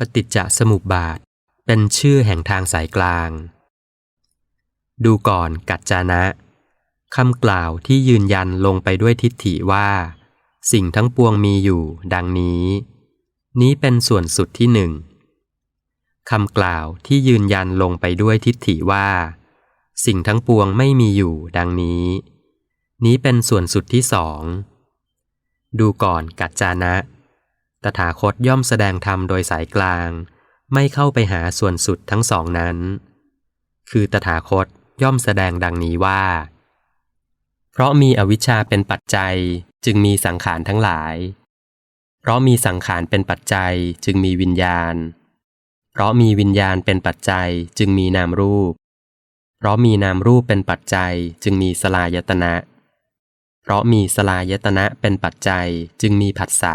ปฏิจจสมุปบาท เป็นชื่อแห่งทางสายกลาง ดูก่อนกัจจานะคำกล่าวที่ยืนยันลงไปด้วยทิฏฐิว่า สิ่งทั้งปวงมีอยู่ ดังนี้ นี้เป็นส่วนสุดที่หนึ่งคำกล่าวที่ยืนยันลงไปด้วยทิฏฐิว่า สิ่งทั้งปวงไม่มีอยู่ ดังนี้ นี้เป็นส่วนสุดที่สอง ดูก่อนกัจจานะ ตถาคตย่อมแสดงธรรมโดยสายกลาง ไม่เข้าไปหาส่วนสุดทั้งสองนั้น คือตถาคตย่อมแสดงดังนี้ว่า เพราะมีอวิชชาเป็นปัจจัยจึงมีสังขารทั้งหลาย เพราะมีสังขารเป็นปัจจัยจึงมีวิญญาณ เพราะมีวิญญาณเป็นปัจจัยจึงมีนามรูป เพราะมีนามรูปเป็นปัจจัยจึงมีสลายตนะ เพราะมีสลายตนะเป็นปัจจัยจึงมีผัสสะ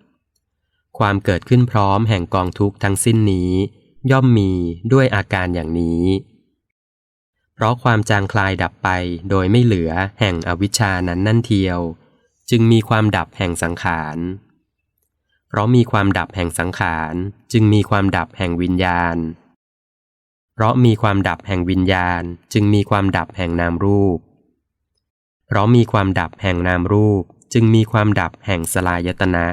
ความเกิดขึ้นพร้อมแห่งกองทุกข์ทั้งสิ้นนี้ ย่อมมีด้วยอาการอย่างนี้ เพราะความจางคลายดับไปโดยไม่เหลือแห่งอวิชชานั้นนั่นเทียว จึงมีความดับแห่งสังขารเพราะมีความดับแห่งสังขาร จึงมีความดับแห่งวิญญาณ เพราะมีความดับแห่งวิญญาณ จึงมีความดับแห่งนามรูป เพราะมีความดับแห่งนามรูป จึงมีความดับแห่งสลายตนะ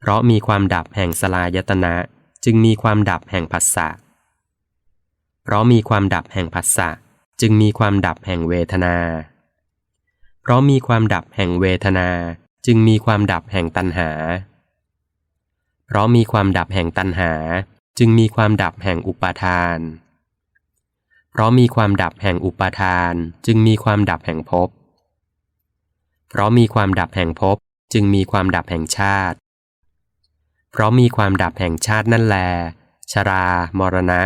เพราะมีความดับแห่งสลายตนะ จึงมีความดับแห่งผัสสะ เพราะมีความดับแห่งผัสสะ จึงมีความดับแห่งเวทนา เพราะมีความดับแห่งเวทนา จึงมีความดับแห่งตัณหา เพราะมีความดับแห่งตัณหา จึงมีความดับแห่งอุปาทาน เพราะมีความดับแห่งอุปาทาน จึงมีความดับแห่งภพ เพราะมีความดับแห่งภพจึงมีความดับแห่งชาติ เพราะมีความดับแห่งชาตินั่นแล ชรา มรณะ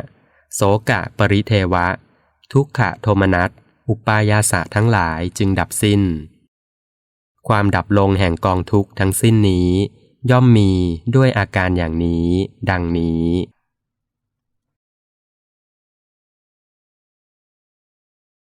โสกะ ปริเทวะ ทุกขะโทมนัส อุปายาสะทั้งหลายจึงดับสิ้น ความดับลงแห่งกองทุกข์ทั้งสิ้นนี้ ย่อมมีด้วยอาการอย่างนี้ ดังนี้